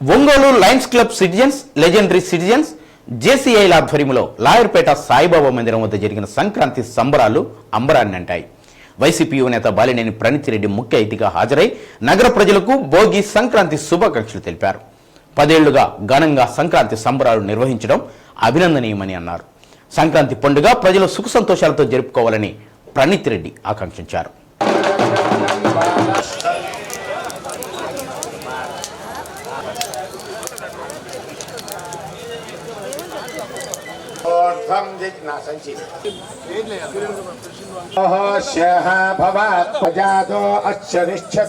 Ongole lions club citizens legendary citizens జేసీఐల ఆధ్వర్యంలో లాయర్పేట సాయిబాబా మందిరం వద్ద జరిగిన సంక్రాంతి సంబరాలు అంబరాన్ని అంటాయి వైసీపీ నేత బాలినేని ప్రణితిరెడ్డి ముఖ్య అతిథిగా హాజరై నగర ప్రజలకు భోగి సంక్రాంతి శుభాకాంక్షలు తెలిపారు. పదేళ్ళుగా ఘనంగా సంక్రాంతి సంబరాలు నిర్వహించడం అభినందనీయమని అన్నారు. సంక్రాంతి పండుగ ప్రజలు సుఖ సంతోషాలతో జరుపుకోవాలని ప్రణితిరెడ్డి ఆకాంక్షించారు. समर्थं जिज्ञासञ्चितो। अच्छनिश्चक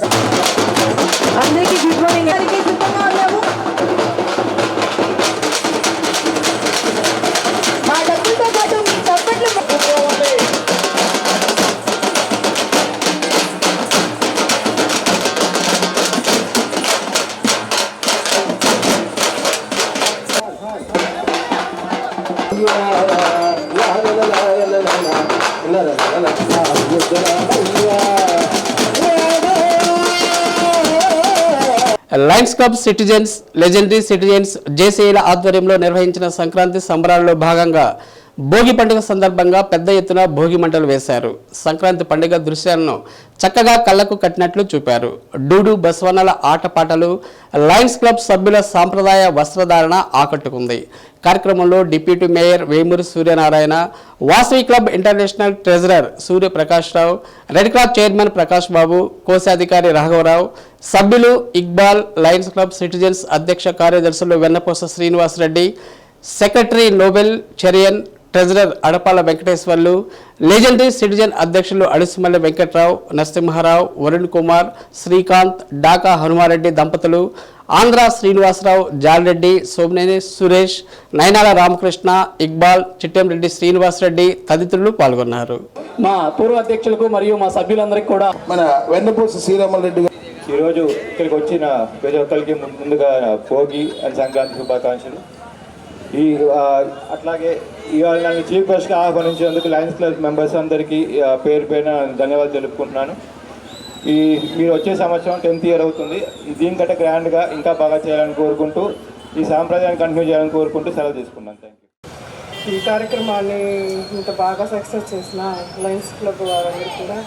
lions club citizens legendary citizens జేసీల ఆధ్వర్యంలో నిర్వహించిన సంక్రాంతి సంబరాల్లో భాగంగా భోగి పండుగ సందర్భంగా పెద్ద ఎత్తున భోగి మంటలు వేశారు. సంక్రాంతి పండుగ దృశ్యాలను చక్కగా కళ్ళకు కట్టినట్లు చూపారు. డూడు బస్వన్నల ఆటపాటలు లయన్స్ క్లబ్ సభ్యుల సాంప్రదాయ వస్త్రధారణ ఆకట్టుకుంది. కార్యక్రమంలో deputy mayor Vemuri Suryanarayana Vasavi club international treasurer Suryaprakash Rao red cross chairman Prakash Babu కోశాధికారి రాఘవరావు సభ్యులు ఇక్బాల్ లయన్స్ క్లబ్ సిటిజన్స్ అధ్యక్ష కార్యదర్శులు Vennapusa Srinivas Reddy secretary Nobel Cherian treasurer Adapala Venkateswarlu legendary citizen అధ్యక్షులు అడుసుమల్లి వెంకట్రావు నరసింహారావు వరుణ్ కుమార్ శ్రీకాంత్ డాకా హనుమారెడ్డి దంపతులు ఆంధ్ర శ్రీనివాసరావు జాలరెడ్డి సోమనేని సురేష్ నయనాల రామకృష్ణ ఇక్బాల్ చిట్టెంరెడ్డి శ్రీనివాసరెడ్డి తదితరులు పాల్గొన్నారు. మా పూర్వ అధ్యక్షులకు మరియు మా సభ్యులందరికీ కూడా మన వెన్నపూస శ్రీరామల్ రెడ్డి గారు. ఈరోజు ఇక్కడికి వచ్చిన ప్రతి ఒక్కరికి ముందుగా భోగి అండ్ సంక్రాంతి శుభాకాంక్షలు. ఈ అట్లాగే ఇవాళ నన్ను చీఫ్ గెస్ట్గా ఆహ్వానించినందుకు లయన్స్ క్లబ్ మెంబర్స్ అందరికీ పేరు పేరున ధన్యవాదాలు తెలుపుకుంటున్నాను. ఈ మీరు వచ్చే సంవత్సరం టెన్త్ ఇయర్ అవుతుంది. దీనికంటే గ్రాండ్గా ఇంకా బాగా చేయాలని కోరుకుంటూ ఈ సాంప్రదాయాన్ని కంటిన్యూ చేయాలని కోరుకుంటూ సెలవు తీసుకున్నాను. థ్యాంక్ యూ ఈ కార్యక్రమాన్ని ఇంత బాగా సక్సెస్ చేసిన లయన్స్ క్లబ్ వారందరికీ కూడా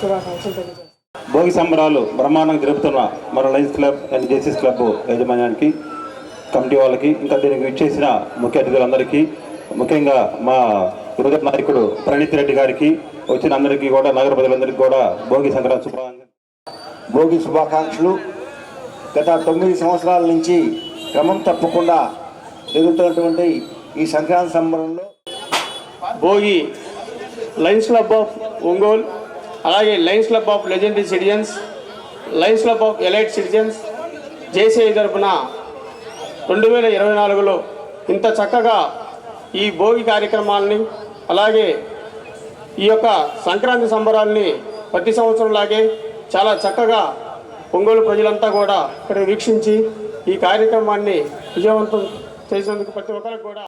శుభాకాంక్షలు తెలియజేస్తాను. భోగి సంబరాలు బ్రహ్మాండంగా జరుపుతున్న మన లయన్స్ క్లబ్ అండ్ జేసీస్ క్లబ్ యాజమాన్యానికి కమిటీ వాళ్ళకి ఇంకా దీనికి ఇచ్చేసిన ముఖ్య అతిథులందరికీ ముఖ్యంగా మా గురుగత నాయకుడు ప్రణీత్ రెడ్డి గారికి వచ్చిన అందరికీ కూడా నగర ప్రజలందరికీ కూడా భోగి సంక్రాంతి శుభాకాంక్షలు. భోగి శుభాకాంక్షలు. గత తొమ్మిది సంవత్సరాల నుంచి క్రమం తప్పకుండా జరుగుతున్నటువంటి ఈ Sankranti సంబరంలో Bhogi lions club of Ongole అలాగే lions club of legendary citizens lions club of elite citizens JCI తరపున రెండు వేల ఇరవై నాలుగులో ఇంత చక్కగా ఈ భోగి కార్యక్రమాలని అలాగే ఈ యొక్క సంక్రాంతి సంబరాల్ని ప్రతి సంవత్సరం లాగే చాలా చక్కగా ఒంగోలు ప్రజలంతా కూడా ఇక్కడ వీక్షించి ఈ కార్యక్రమాన్ని విజయవంతం చేసినందుకు ప్రతి ఒక్కరికి కూడా